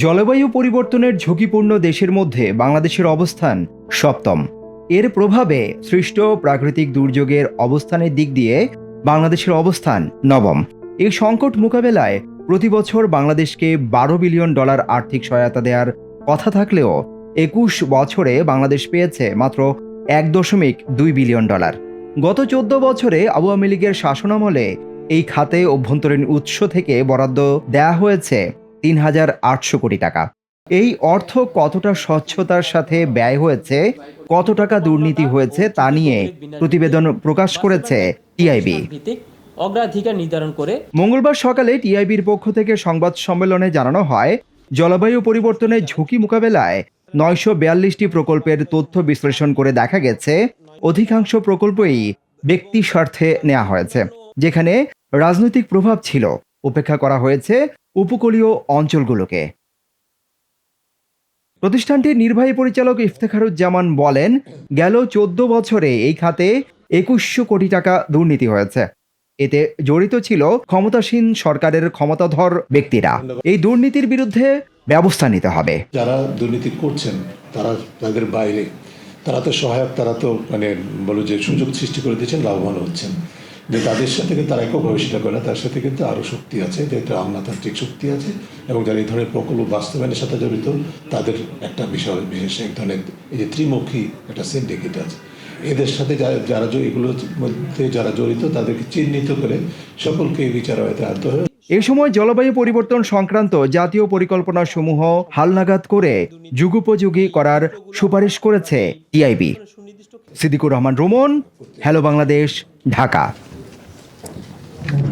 জলবায়ু পরিবর্তনের ঝুঁকিপূর্ণ দেশের মধ্যে বাংলাদেশের অবস্থান সপ্তম। এর প্রভাবে সৃষ্ট প্রাকৃতিক দুর্যোগের অবস্থানের দিক দিয়ে বাংলাদেশের অবস্থান নবম। এই সংকট মোকাবেলায় প্রতি বছর বাংলাদেশকে বারো বিলিয়ন ডলার আর্থিক সহায়তা দেওয়ার কথা থাকলেও একুশ বছরে বাংলাদেশ পেয়েছে মাত্র এক দশমিক দুই বিলিয়ন ডলার। গত চোদ্দ বছরে আওয়ামী লীগের শাসনামলে এই খাতে অভ্যন্তরীণ উৎস থেকে বরাদ্দ দেয়া হয়েছে তিন হাজার আটশো কোটি টাকা। এই অর্থ কতটা স্বচ্ছতার সাথে ব্যয় হয়েছে কত টাকা দুর্নীতি হয়েছে তা নিয়ে প্রতিবেদন প্রকাশ করেছে টিআইবি। অগ্রাধিকার নির্ধারণ করে মঙ্গলবার সকালে টিআইবির পক্ষ থেকে সংবাদ সম্মেলনে জানানো হয় জলবায়ু পরিবর্তনের ঝুঁকি মোকাবেলায় নয়শো বিয়াল্লিশটি প্রকল্পের তথ্য বিশ্লেষণ করে দেখা গেছে অধিকাংশ প্রকল্পই ব্যক্তি স্বার্থে নেওয়া হয়েছে যেখানে রাজনৈতিক প্রভাব ছিল। উপেক্ষা করা হয়েছে উপকূলীয় অঞ্চলগুলোকে। প্রতিষ্ঠানটির নির্বাহী পরিচালক ইফতেখারুজ্জামান বলেন, গেল চোদ্দ বছরে এই খাতে একুশশো কোটি টাকা দুর্নীতি হয়েছে। এতে জড়িত ছিল ক্ষমতাসীন সরকারের ক্ষমতাধর ব্যক্তিরা। এই দুর্নীতির বিরুদ্ধে ব্যবস্থা নিতে হবে। যারা দুর্নীতি করছেন, তারা তাদের বাইরে, তারা তো সহায়ক, তারা তো মানে বলো যে সুযোগ সৃষ্টি করে দিচ্ছেন লাভবান হচ্ছেন। যে তাদের সাথে কিন্তু তারা এককভাবে সেটা করে তার সাথে কিন্তু আরও শক্তি আছে, যে একটা আমলাতান্ত্রিক শক্তি আছে, এবং যারা এই ধরনের প্রকল্প বাস্তবায়নের সাথে জড়িত, তাদের একটা বিষয় বিশেষ এক ধরনের এই যে ত্রিমুখী একটা সিন্ডিকেট আছে। এদের সাথে যারা এগুলোর মধ্যে যারা জড়িত, তাদেরকে চিহ্নিত করে সকলকে বিচার আয়তে আনতে হবে। এ সময় জলবায়ু পরিবর্তন সংক্রান্ত জাতীয় পরিকল্পনা সমূহ হালনাগাদ করে যুগোপযোগী করার সুপারিশ করেছে TIB. Siddiqur Rahman, Romon, hello Bangladesh, Dhaka. Thank you.